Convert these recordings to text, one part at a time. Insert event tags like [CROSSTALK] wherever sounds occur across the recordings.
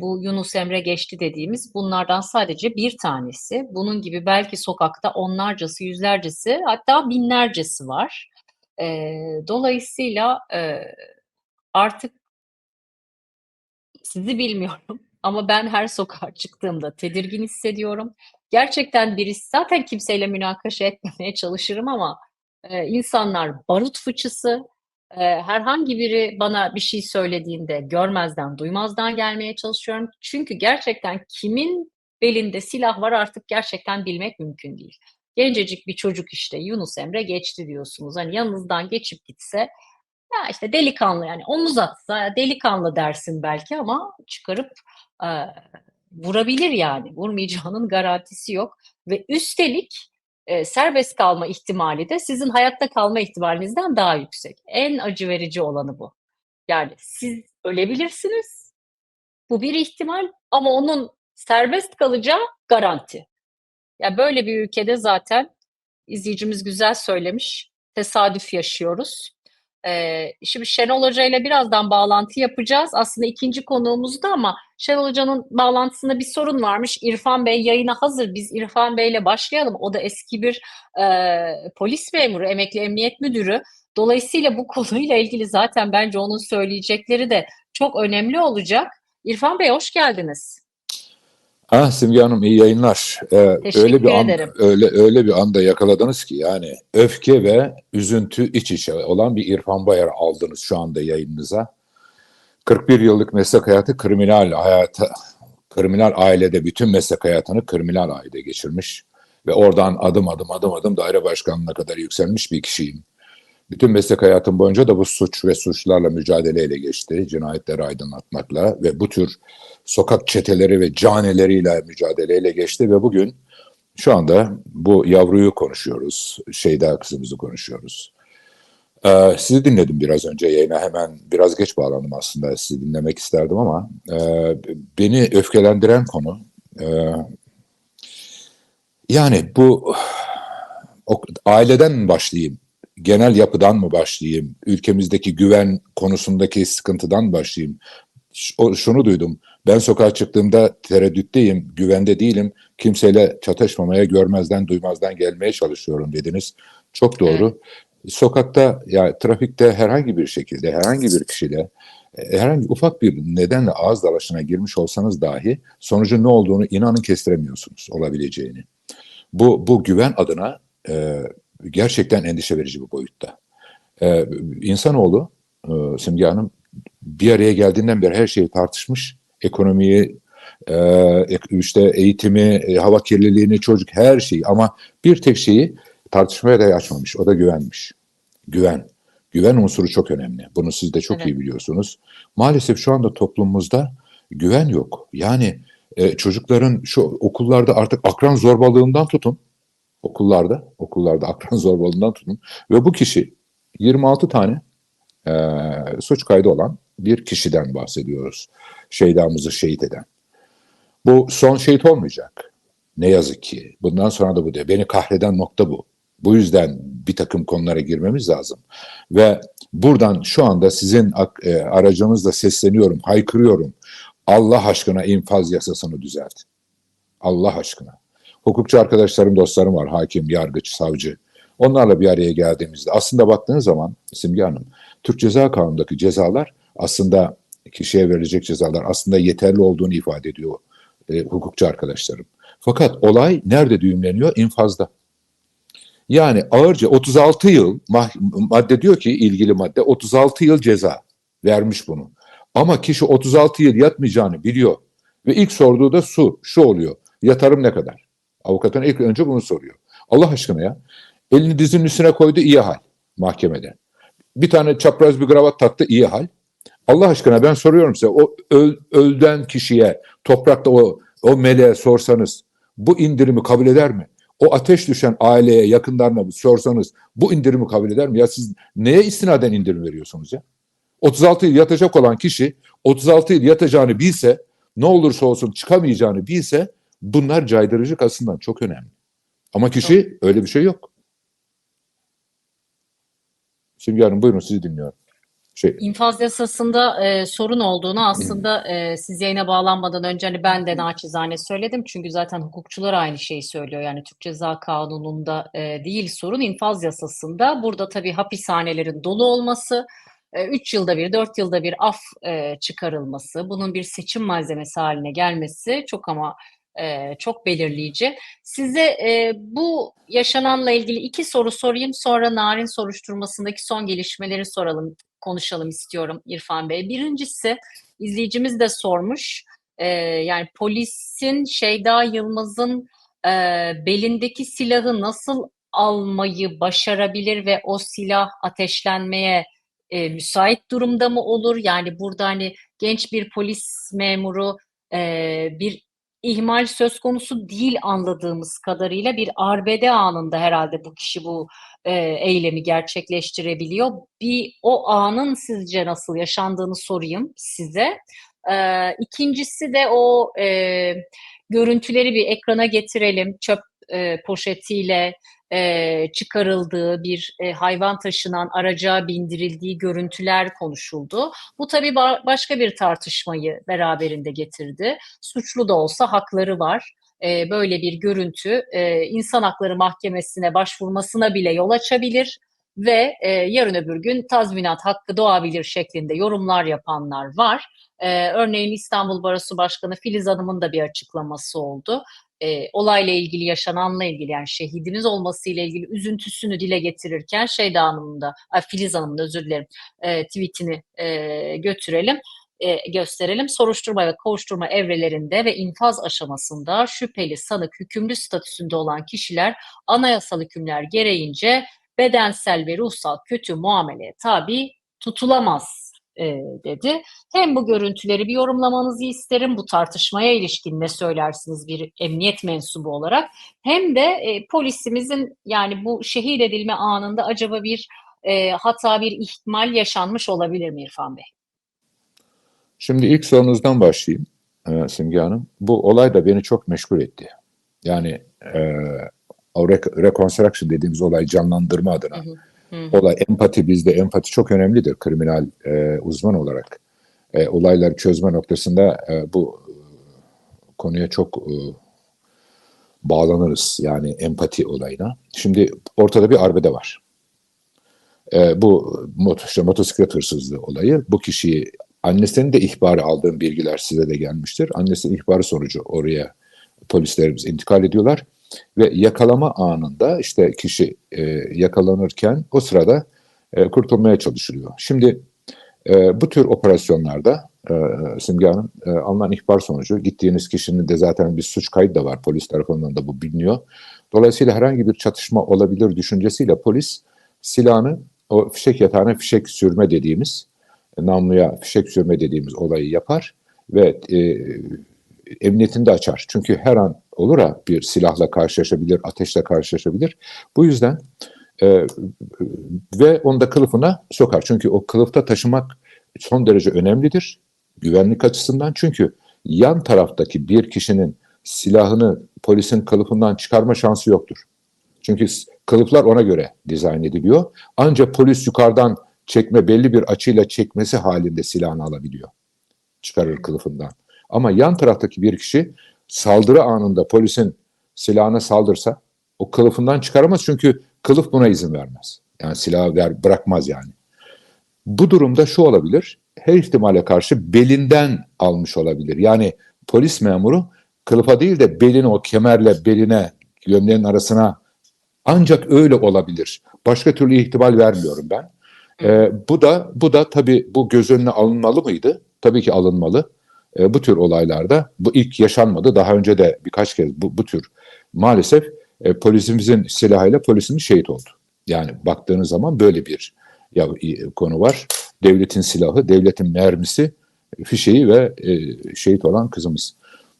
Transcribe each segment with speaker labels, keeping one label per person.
Speaker 1: bu Yunus Emre geçti dediğimiz bunlardan sadece bir tanesi. Bunun gibi belki sokakta onlarcası, yüzlercesi hatta binlercesi var. Eee, dolayısıyla, eee, artık sizi bilmiyorum [LAUGHS] ama ben her sokağa çıktığımda tedirgin hissediyorum. Gerçekten birisi zaten kimseyle münakaşa etmemeye çalışırım ama, eee, insanlar barut fıçısı. Eee, herhangi biri bana bir şey söylediğinde görmezden duymazdan gelmeye çalışıyorum. Çünkü gerçekten kimin belinde silah var artık gerçekten bilmek mümkün değil. Gencecik bir çocuk işte Yunus Emre geçti diyorsunuz. Hani yanınızdan geçip gitse, ya işte delikanlı yani omuz atsa delikanlı dersin belki ama çıkarıp, eee, vurabilir yani. Vurmayacağının garantisi yok ve üstelik, eee, serbest kalma ihtimali de sizin hayatta kalma ihtimalinizden daha yüksek. En acı verici olanı bu. Yani siz ölebilirsiniz. Bu bir ihtimal ama onun serbest kalacağı garanti. Ya, böyle bir ülkede zaten izleyicimiz güzel söylemiş, tesadüf yaşıyoruz. Eee, şimdi Şenol Hoca ile birazdan bağlantı yapacağız. Aslında 2'nci konuğumuzdu ama Şenol Hoca'nın bağlantısında bir sorun varmış. İrfan Bey yayına hazır. Biz İrfan Bey'le başlayalım. O da eski bir, eee, polis memuru, emekli emniyet müdürü. Dolayısıyla bu [LAUGHS] konuyla ilgili zaten bence onun söyleyecekleri de çok önemli olacak. İrfan Bey hoş geldiniz.
Speaker 2: Ah Simge Hanım iyi yayınlar. Ee,
Speaker 1: Teşekkür
Speaker 2: öyle bir an,
Speaker 1: ederim.
Speaker 2: öyle öyle bir anda yakaladınız ki yani öfke ve üzüntü iç içe olan bir İrfan Bayar aldınız şu anda yayınınıza. 41 yıllık meslek hayatı kriminal hayatı kriminal ailede bütün meslek hayatını kriminal ailede geçirmiş ve oradan adım adım adım adım daire başkanlığına kadar yükselmiş bir kişiyim. Bütün meslek hayatım boyunca da bu suç ve suçlarla mücadeleyle geçti. Cinayetleri aydınlatmakla ve bu tür sokak çeteleri ve canileriyle mücadeleyle geçti ve bugün şu anda bu yavruyu konuşuyoruz. Şeyda kızımızı konuşuyoruz. Ee, sizi dinledim biraz önce yayına hemen biraz geç bağlandım aslında sizi dinlemek isterdim ama e, beni öfkelendiren konu e, yani bu o, aileden başlayayım genel yapıdan mı başlayayım? Ülkemizdeki güven konusundaki sıkıntıdan başlayayım? Şunu duydum. Ben sokağa çıktığımda tereddütteyim güvende değilim. Kimseyle çatışmamaya görmezden duymazdan gelmeye çalışıyorum dediniz. Çok doğru. Sokakta ya trafikte herhangi bir şekilde herhangi bir kişiyle e, herhangi ufak bir nedenle ağız dalaşına girmiş olsanız dahi sonucun ne olduğunu inanın kestiremiyorsunuz olabileceğini. Bu bu güven adına e, gerçekten endişe verici bir boyutta. E, insanoğlu e, Simge Hanım bir araya geldiğinden beri her şeyi tartışmış. Ekonomiyi, e, işte eğitimi, e, hava kirliliğini, çocuk her şeyi ama bir tek şeyi tartışmaya da açmamış. O da güvenmiş. Güven. Güven unsuru çok önemli. Bunu siz de çok
Speaker 1: Evet.
Speaker 2: iyi biliyorsunuz. Maalesef şu anda toplumumuzda güven yok. Yani e, çocukların şu okullarda artık akran zorbalığından tutun. Okullarda, okullarda akran [LAUGHS] zorbalığından tutun. Ve bu kişi 26 tane e, suç kaydı olan bir kişiden bahsediyoruz. Şeydamızı şehit eden. Bu son şehit olmayacak. Ne yazık ki. Bundan sonra da bu de. Beni kahreden nokta bu. Bu yüzden bir takım konulara girmemiz lazım. Ve buradan şu anda sizin e, aracınızla sesleniyorum, haykırıyorum. Allah aşkına infaz yasasını düzeltin. Allah aşkına. Hukukçu arkadaşlarım, dostlarım var. Hakim, yargıç, savcı. Onlarla bir araya geldiğimizde aslında baktığınız zaman Simge Hanım, Türk Ceza Kanunu'ndaki cezalar aslında kişiye verilecek cezalar aslında yeterli olduğunu ifade ediyor e, hukukçu arkadaşlarım. Fakat olay nerede düğümleniyor? İnfazda. Yani ağırca 36 yıl madde diyor ki ilgili madde 36 yıl ceza vermiş bunu. Ama kişi 36 yıl yatmayacağını biliyor. Ve ilk sorduğu da su, şu oluyor. Yatarım ne kadar? Avukatın ilk önce bunu soruyor. Allah aşkına ya. Elini dizinin üstüne koydu iyi hal mahkemede. Bir tane çapraz bir kravat taktı iyi hal. Allah aşkına ben soruyorum size o öl, öldüren kişiye toprakta o o meleğe sorsanız bu indirimi kabul eder mi? O ateş düşen aileye yakınlarına sorsanız bu indirimi kabul eder mi? Ya siz neye istinaden indirim veriyorsunuz ya? 36 yıl yatacak olan kişi 36 yıl yatacağını bilse ne olursa olsun çıkamayacağını bilse bunlar caydırıcılık aslında çok önemli. Ama kişi öyle bir şey yok. Simge Hanım buyurun sizi dinliyorum. şey
Speaker 1: İnfaz yasasında e, sorun olduğunu aslında e, siz yayına bağlanmadan önce hani ben de naçizane söyledim. Çünkü zaten hukukçular aynı şeyi söylüyor. Yani Türk Ceza Kanunu'nda e, değil sorun infaz yasasında. Burada tabii hapishanelerin dolu olması, 3 yılda bir, 4 yılda bir af e, çıkarılması, bunun bir seçim malzemesi haline gelmesi çok ama e, çok belirleyici. Size e, bu yaşananla ilgili iki soru sorayım. Sonra Narin soruşturmasındaki son gelişmeleri soralım, konuşalım istiyorum İrfan Bey. Birincisi izleyicimiz de sormuş. E, yani polisin Şeyda Yılmaz'ın e, belindeki silahı nasıl almayı başarabilir ve o silah ateşlenmeye e, müsait durumda mı olur? Yani burada hani genç bir polis memuru e, bir ihmal söz konusu değil anladığımız kadarıyla bir arbede anında herhalde bu kişi bu e, eylemi gerçekleştirebiliyor. Bir o anın sizce nasıl yaşandığını sorayım size. E, ikincisi de o e, görüntüleri bir ekrana getirelim. Çöp e, poşetiyle e, çıkarıldığı bir e, hayvan taşınan araca bindirildiği görüntüler konuşuldu. Bu tabii ba- başka bir tartışmayı beraberinde getirdi. Suçlu da olsa hakları var. E, böyle bir görüntü e, insan hakları mahkemesine başvurmasına bile yol açabilir ve e, yarın öbür gün tazminat hakkı doğabilir şeklinde yorumlar yapanlar var. E, örneğin İstanbul Barosu Başkanı Filiz Hanım'ın da bir açıklaması oldu e, olayla ilgili yaşananla ilgili yani şehidimiz olmasıyla ilgili üzüntüsünü dile getirirken Şeyda Hanım'ın da Filiz Hanım'ın da özür dilerim e, tweetini e, götürelim e, gösterelim. Soruşturma ve kovuşturma evrelerinde ve infaz aşamasında şüpheli sanık hükümlü statüsünde olan kişiler anayasal hükümler gereğince bedensel ve ruhsal kötü muameleye tabi tutulamaz e, dedi. Hem bu görüntüleri bir yorumlamanızı isterim. Bu tartışmaya ilişkin ne söylersiniz bir emniyet mensubu olarak. Hem de e, polisimizin yani bu şehit edilme anında acaba bir e, hata bir ihtimal yaşanmış olabilir mi İrfan Bey?
Speaker 2: Şimdi ilk sorunuzdan başlayayım e, Simge Hanım. Bu olay da beni çok meşgul etti. Yani e, o rec- reconstruction dediğimiz olay canlandırma adına.
Speaker 1: Hı hı.
Speaker 2: Olay empati bizde empati çok önemlidir kriminal e, uzman olarak. E, olayları çözme noktasında e, bu e, konuya çok e, bağlanırız yani empati olayına. Şimdi ortada bir arbede var. E, bu mot işte motosiklet hırsızlığı olayı. Bu kişiyi annesinin de ihbarı aldığım bilgiler size de gelmiştir. Annesinin ihbarı sonucu oraya polislerimiz intikal ediyorlar ve yakalama anında işte kişi e, yakalanırken o sırada e, kurtulmaya çalışılıyor. Şimdi e, bu tür operasyonlarda e, Simge Hanım e, alınan ihbar sonucu gittiğiniz kişinin de zaten bir suç kaydı da var polis tarafından da bu biliniyor. Dolayısıyla herhangi bir çatışma olabilir düşüncesiyle polis silahını o fişek yatağına fişek sürme dediğimiz namluya fişek sürme dediğimiz olayı yapar ve e, emniyetini de açar. Çünkü her an olur ha bir silahla karşılaşabilir, ateşle karşılaşabilir. Bu yüzden e, ve onu da kılıfına sokar. Çünkü o kılıfta taşımak son derece önemlidir güvenlik açısından. Çünkü yan taraftaki bir kişinin silahını polisin kılıfından çıkarma şansı yoktur. Çünkü kılıflar ona göre dizayn ediliyor. Ancak polis yukarıdan çekme belli bir açıyla çekmesi halinde silahını alabiliyor. Çıkarır kılıfından. Ama yan taraftaki bir kişi saldırı anında polisin silahına saldırsa o kılıfından çıkaramaz çünkü kılıf buna izin vermez. Yani silahı ver, bırakmaz yani. Bu durumda şu olabilir. Her ihtimale karşı belinden almış olabilir. Yani polis memuru kılıfa değil de belini o kemerle beline gömleğin arasına ancak öyle olabilir. Başka türlü ihtimal vermiyorum ben. Ee, bu da bu da tabii bu göz önüne alınmalı mıydı? Tabii ki alınmalı. Ee, bu tür olaylarda bu ilk yaşanmadı. Daha önce de birkaç kez bu, bu tür maalesef e, polisimizin silahıyla polisimiz şehit oldu. Yani baktığınız zaman böyle bir ya, konu var. Devletin silahı, devletin mermisi, fişeği ve e, şehit olan kızımız.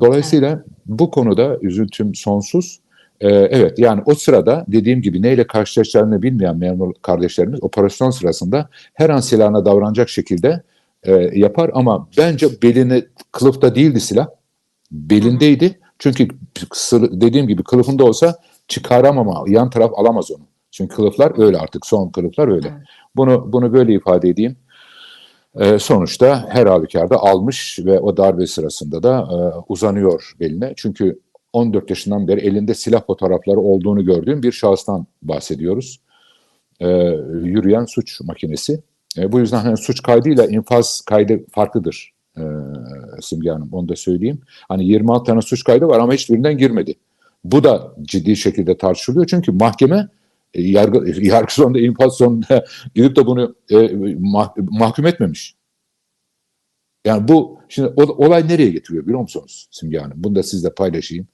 Speaker 2: Dolayısıyla bu konuda üzüntüm sonsuz. Ee, evet yani o sırada dediğim gibi neyle karşılaşacağını bilmeyen memur kardeşlerimiz operasyon sırasında her an silahına davranacak şekilde e, yapar ama bence belini kılıfta değildi silah. Belindeydi. Çünkü sır, dediğim gibi kılıfında olsa çıkaramama, yan taraf alamaz onu. Çünkü kılıflar öyle artık son kılıflar öyle. Bunu bunu böyle ifade edeyim. E, sonuçta her halükarda almış ve o darbe sırasında da e, uzanıyor beline. Çünkü 14 yaşından beri elinde silah fotoğrafları olduğunu gördüğüm bir şahıstan bahsediyoruz. E, yürüyen suç makinesi. E, bu yüzden hani suç kaydıyla infaz kaydı farklıdır e, Simge Hanım onu da söyleyeyim. Hani 26 tane suç kaydı var ama hiçbirinden girmedi. Bu da ciddi şekilde tartışılıyor çünkü mahkeme e, yargı, [LAUGHS] yargı sonunda infaz sonunda [LAUGHS] gidip de bunu e, mah- mahkum etmemiş. Yani bu şimdi olay nereye getiriyor biliyor musunuz Simge Hanım? Bunu da sizle paylaşayım.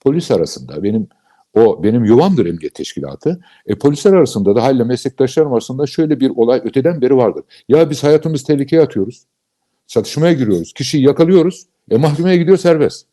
Speaker 2: Polis arasında benim o benim yuvamdır emniyet teşkilatı. E, polisler arasında da hala meslektaşlarım arasında şöyle bir olay öteden beri vardır. Ya biz hayatımızı tehlikeye atıyoruz. Çatışmaya giriyoruz. Kişiyi yakalıyoruz. E, mahkemeye gidiyor serbest.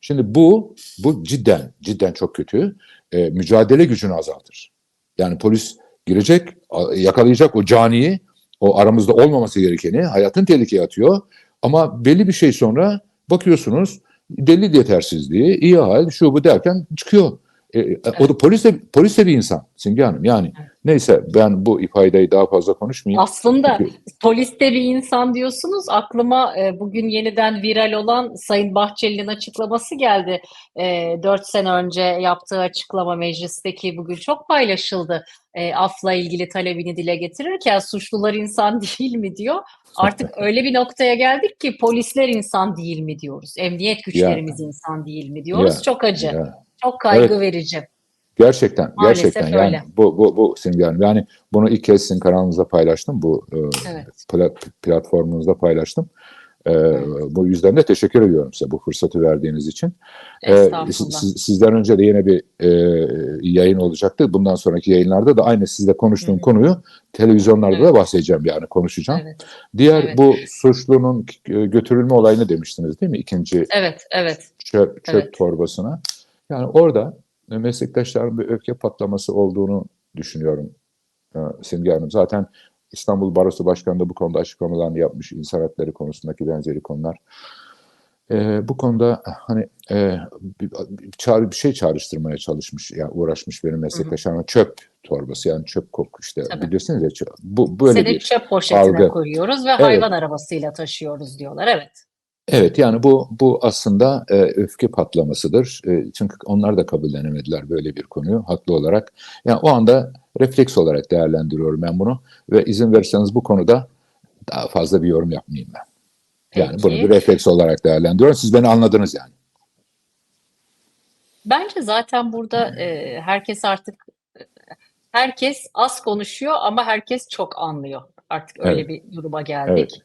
Speaker 2: Şimdi bu bu cidden cidden çok kötü. E, mücadele gücünü azaltır. Yani polis girecek, yakalayacak o caniyi, o aramızda olmaması gerekeni hayatın tehlikeye atıyor. Ama belli bir şey sonra bakıyorsunuz delil yetersizliği, iyi hal, şu bu derken çıkıyor. E, o da polis de, polis de bir insan Simge Hanım. Yani neyse ben bu ifadeyi daha fazla konuşmayayım.
Speaker 1: Aslında
Speaker 2: Çünkü-
Speaker 1: polis de bir insan diyorsunuz. Aklıma e, bugün yeniden viral olan Sayın Bahçeli'nin açıklaması geldi. E, 4 sene önce yaptığı açıklama meclisteki bugün çok paylaşıldı. E, afla ilgili talebini dile getirirken suçlular insan [LAUGHS] değil mi diyor. Artık [LAUGHS] öyle bir noktaya geldik ki polisler insan değil mi diyoruz. Emniyet güçlerimiz insan değil mi diyoruz.
Speaker 2: Ya,
Speaker 1: çok acı,
Speaker 2: Ya,
Speaker 1: çok kaygı
Speaker 2: Evet.
Speaker 1: verici.
Speaker 2: Gerçekten,
Speaker 1: Maalesef
Speaker 2: gerçekten yani
Speaker 1: öyle.
Speaker 2: bu bu bu Simge Hanım. Yani bunu ilk kez sizin kanalınızda paylaştım. Bu e,
Speaker 1: Evet.
Speaker 2: pla- platformunuzda paylaştım. E,
Speaker 1: Evet.
Speaker 2: Bu yüzden de teşekkür ediyorum size bu fırsatı verdiğiniz için. E,
Speaker 1: Estağfurullah.
Speaker 2: siz- siz- sizden önce de yine bir e, yayın olacaktı. Bundan sonraki yayınlarda da aynı sizle konuştuğum
Speaker 1: Hı hı.
Speaker 2: konuyu televizyonlarda da
Speaker 1: Evet.
Speaker 2: bahsedeceğim yani konuşacağım.
Speaker 1: Evet,
Speaker 2: Diğer
Speaker 1: Evet.
Speaker 2: bu suçlunun e, götürülme olayını demiştiniz değil mi? İkinci
Speaker 1: evet, evet.
Speaker 2: çöp, çöp
Speaker 1: Evet.
Speaker 2: torbasına. Yani orada e, meslektaşların bir öfke patlaması olduğunu düşünüyorum e, Simge Hanım. Zaten İstanbul Barosu Başkanı da bu konuda açıklamalarını yapmış. İnsan hakları konusundaki benzeri konular. E, bu konuda hani e, bir, bir, çağrı, bir şey çağrıştırmaya çalışmış, yani uğraşmış benim meslektaşlarım. Çöp torbası yani çöp koku işte
Speaker 1: Tabii.
Speaker 2: bilirsiniz ya bu böyle
Speaker 1: Seni
Speaker 2: bir
Speaker 1: çöp poşetine
Speaker 2: algı.
Speaker 1: koyuyoruz ve hayvan arabasıyla taşıyoruz diyorlar. Evet.
Speaker 2: Evet yani bu bu aslında e, öfke patlamasıdır. E, çünkü onlar da kabullenemediler böyle bir konuyu haklı olarak. Yani o anda refleks olarak değerlendiriyorum ben bunu ve izin verirseniz bu konuda daha fazla bir yorum yapmayayım ben. Yani
Speaker 1: Peki.
Speaker 2: bunu bir refleks olarak değerlendiriyorum. Siz beni anladınız yani.
Speaker 1: Bence zaten burada e, herkes artık herkes az konuşuyor ama herkes çok anlıyor. Artık öyle
Speaker 2: Evet.
Speaker 1: bir duruma geldik.